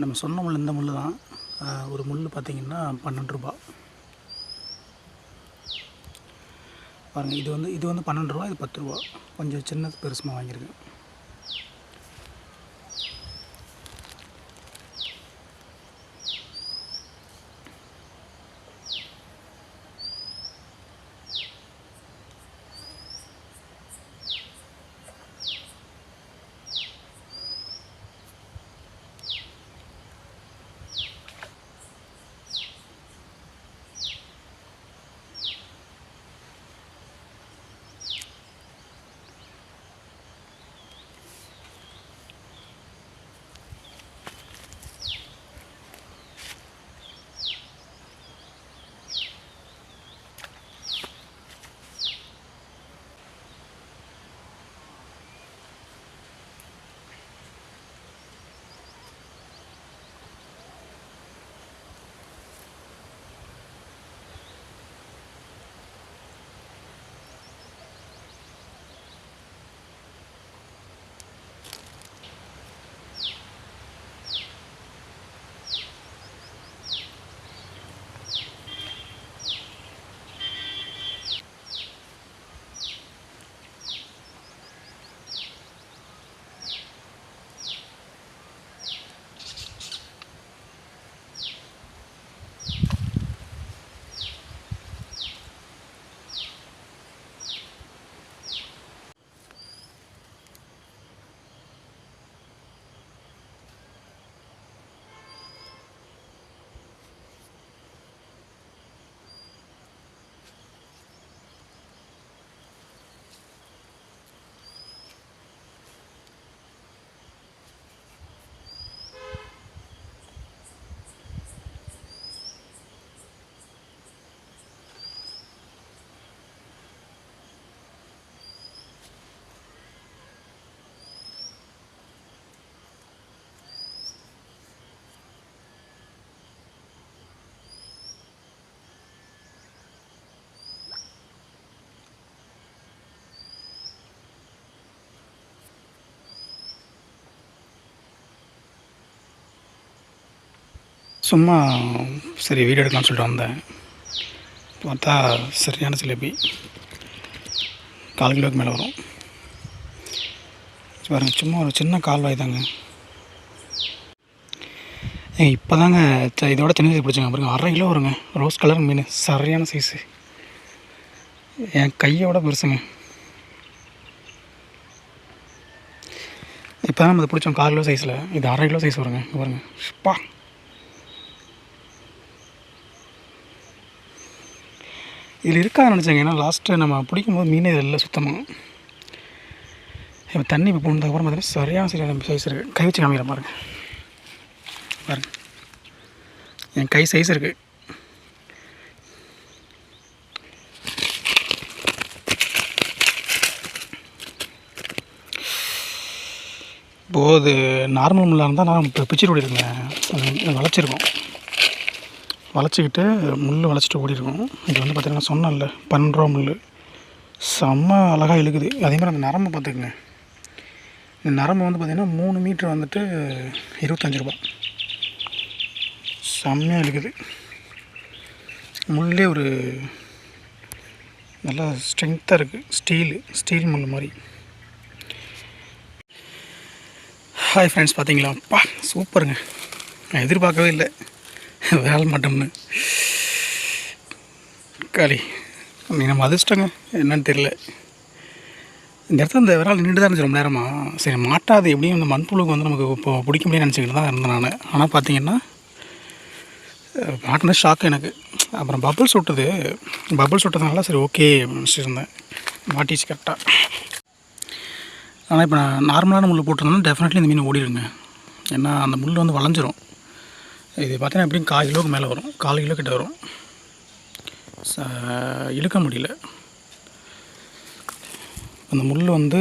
நம்ம சொன்ன முள் இந்த முள் தான். ஒரு முள் பார்த்திங்கன்னா பன்னெண்டு ரூபா. பாருங்கள் இது வந்து இது வந்து பன்னெண்டு ரூபா இது பத்து ரூபா. கொஞ்சம் சின்னது பெருசுமாக வாங்கியிருக்கேன். சும்மா சரி வீடியோ எடுக்கலாம்னு சொல்லிட்டு வந்தேன். பார்த்தா சரியான ஜிலேபி கால் கிலோவுக்கு மேலே வரும். பாருங்க சும்மா ஒரு சின்ன கால்வாய் தாங்க. இப்போ தாங்க இதோட சின்ன சைஸ் பிடிச்சாங்க. பாருங்க அரை கிலோ வருங்க. ரோஸ் கலர் மீன் சரியான சைஸு என் கையோட பெருசுங்க. இப்போ தான் நம்ம பிடிச்சோம் கால் கிலோ சைஸில் இது அரை கிலோ சைஸ் வருங்க. பாருங்க. பா இதில் இருக்காது நினச்சாங்க. ஏன்னா லாஸ்ட்டு நம்ம பிடிக்கும் போது மீனே இதில் இல்லை சுத்தமாக இப்போ தண்ணி இப்போ போனதுக்கப்புறம் பார்த்தீங்கன்னா சரியான சரியான சைஸ் இருக்குது கை வச்சு காமிக்கிற பாருங்க பாருங்க. என் கை சைஸ் இருக்குது இப்போது அது நார்மல் முள்ளாக இருந்தால் நான் இப்போ பிச்சுட்டு இருக்கேன் அது வளைச்சிருக்கோம். வளைச்சிக்கிட்டு முள் வளைச்சிட்டு ஓடிருக்கும். இது வந்து பார்த்திங்கன்னா சொன்னல பன்னெண்டு ரூபா முள் செம்ம அழகாக இழுக்குது. அதே மாதிரி அந்த நரம்பு பார்த்துக்குங்க. இந்த நரம்பு வந்து பார்த்திங்கன்னா மூணு மீட்ரு வந்துட்டு இருபத்தஞ்சி ரூபா செம்மையாக இழுக்குது. முள்ளே ஒரு நல்லா ஸ்ட்ரென்த்தாக இருக்குது ஸ்டீலு ஸ்டீல் முள் மாதிரி. ஹாய் ஃப்ரெண்ட்ஸ் பார்த்தீங்களா அப்பா சூப்பருங்க. நான் எதிர்பார்க்கவே இல்லை. வேலை மாட்டோம்னு. களி நீ நம்ம அதிர்ஷ்டங்க என்னன்னு தெரியல. இந்த இடத்துல இந்த விரால் நின்று தான் இருந்துச்சு ரொம்ப நேரமாக சரி மாட்டாது. எப்படியும் இந்த மண்புழுக்கு வந்து நமக்கு இப்போ பிடிக்க முடியும்னு நினச்சிக்கிட்டு தான் இருந்தேன் நான். ஆனால் பார்த்தீங்கன்னா மாட்டின ஷாக் எனக்கு. அப்புறம் பபுள்ஸ் விட்டது பபுள்ஸ் விட்டதுனால சரி ஓகே நினச்சிட்டு இருந்தேன் மாட்டிச்சு கரெக்டாக ஆனால் இப்போ நான் நார்மலான முள் போட்டிருந்தேன்னா டெஃபினெட்லி இந்த மீன் ஓடிடுங்க. ஏன்னா அந்த முள் வந்து வளைஞ்சிரும். இது பார்த்தீங்கன்னா எப்படியும் கால் கிலோவுக்கு மேலே வரும். கால் கிலோ கிட்ட வரும். இழுக்க முடியல. அந்த முள் வந்து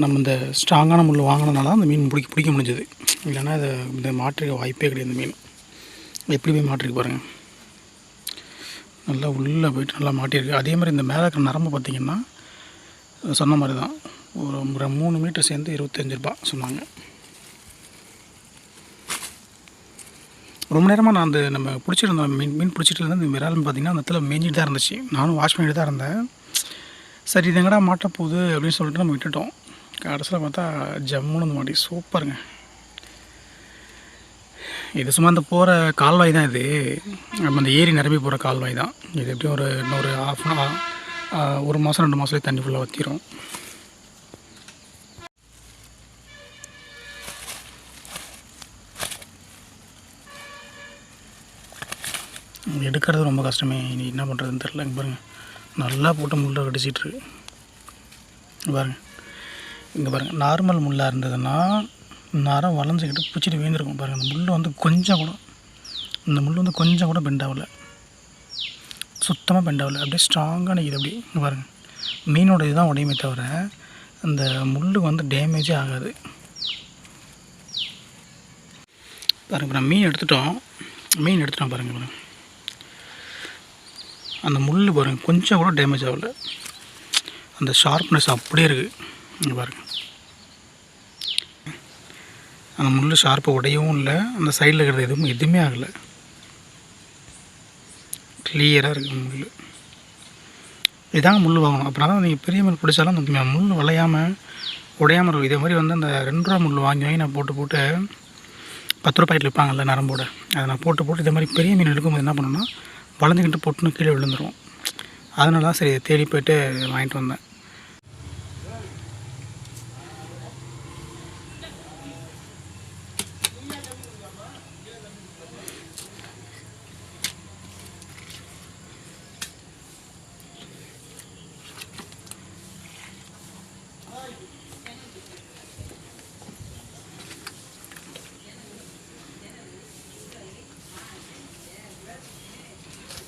நம்ம இந்த ஸ்ட்ராங்கான முள் வாங்கினதுனால அந்த மீன் பிடிக்க பிடிக்க முடிஞ்சது. இல்லைன்னா இதை இந்த மாற்றிருக்க வாய்ப்பே கிடையாது இந்த மீன். எப்படி போய் மாட்டிருக்கு பாருங்கள் நல்லா உள்ளே போயிட்டு நல்லா மாட்டியிருக்கு. அதே மாதிரி இந்த மேலே இருக்கிற நரம்பு பார்த்திங்கன்னா சொன்ன மாதிரி தான். ஒரு ஒரு மூணு மீட்டர் சேர்ந்து இருபத்தஞ்சி ரூபா சொன்னாங்க. ரொம்ப நேரமாக நான் அந்த நம்ம பிடிச்சிருந்தோம் மீன் மீன் பிடிச்சிட்டு இருந்தேன் இந்த விரால் பார்த்திங்கன்னா அந்த இடத்துல மேய்ஞ்சிட்டு தான் இருந்துச்சு. நானும் வாஷ் பண்ணிட்டு தான் இருந்தேன். சரி இது எங்கடா மாட்ட போகுது அப்படின்னு சொல்லிட்டு நம்ம விட்டுட்டோம். கடைசியில் பார்த்தா ஜம்முன்னு வந்து மாட்டி சூப்பருங்க. இது சும்மா இந்த போகிற கால்வாய் தான் இது. நம்ம இந்த ஏரி நிரம்பி போகிற கால்வாய் தான். இது எப்படியும் ஒரு இன்னொரு ஆஃப் ஒரு மாதம் ரெண்டு மாதத்துலேயே தண்ணி ஃபுல்லாக வற்றிரும் எடுக்கிறது ரொம்ப கஷ்டமே. இனி என்ன பண்ணுறதுன்னு தெரில இங்கே பாருங்கள் நல்லா போட்டு முள்ளை கடிச்சிட்டு இருக்கு. இங்கே பாருங்கள் நார்மல் முள்ளாக இருந்ததுன்னா நரம் வளைஞ்சிக்கிட்டு பிடிச்சிட்டு வீழ்ந்துருக்கும். பாருங்கள் அந்த முள் வந்து கொஞ்சம் கூட இந்த முள் வந்து கொஞ்சம் கூட பெண்ட் ஆகல. சுத்தமாக பெண்ட் அப்படியே ஸ்ட்ராங்காக நிற்கிது அப்படி இங்கே பாருங்கள் மீனோட இதுதான் உடையுமே தவிர அந்த முள் வந்து டேமேஜே ஆகாது. பாருங்கள் இப்போ நான் மீன் எடுத்துட்டோம். மீன் எடுத்துட்டோம் பாருங்கள் பாருங்கள் அந்த முள் பாருங்கள் கொஞ்சம் கூட டேமேஜ் ஆகல. அந்த ஷார்ப்னஸ் அப்படியே இருக்குது இங்கே பாருங்கள் அந்த முள் ஷார்ப்பை உடையவும் இல்லை அந்த சைடில் இருக்கிறது எதுவும் எதுவுமே ஆகலை. கிளியராக இருக்குது முள் இதாங்க முள் வாங்கணும். அப்படின்னா தான் நீங்கள் பெரிய மீன் பிடிச்சாலும் அந்த முள் வளையாமல் உடையாமல் இருக்கும். இதே மாதிரி வந்து அந்த ரெண்டு ரூபா முள் வாங்கி வாங்கி நான் போட்டு போட்டு பத்து ரூபாய்க்கு விற்பாங்கல்ல நரம்போட. அதை நான் போட்டு போட்டு இதே மாதிரி பெரிய மீன் எடுக்கும்போது என்ன பண்ணணும்னா வளைஞ்சிக்கிட்டு பொட்டுன்னு கீழே விழுந்துரும் அதனால தான் சரி தேடி போயிட்டு வாங்கிட்டு வந்தேன்.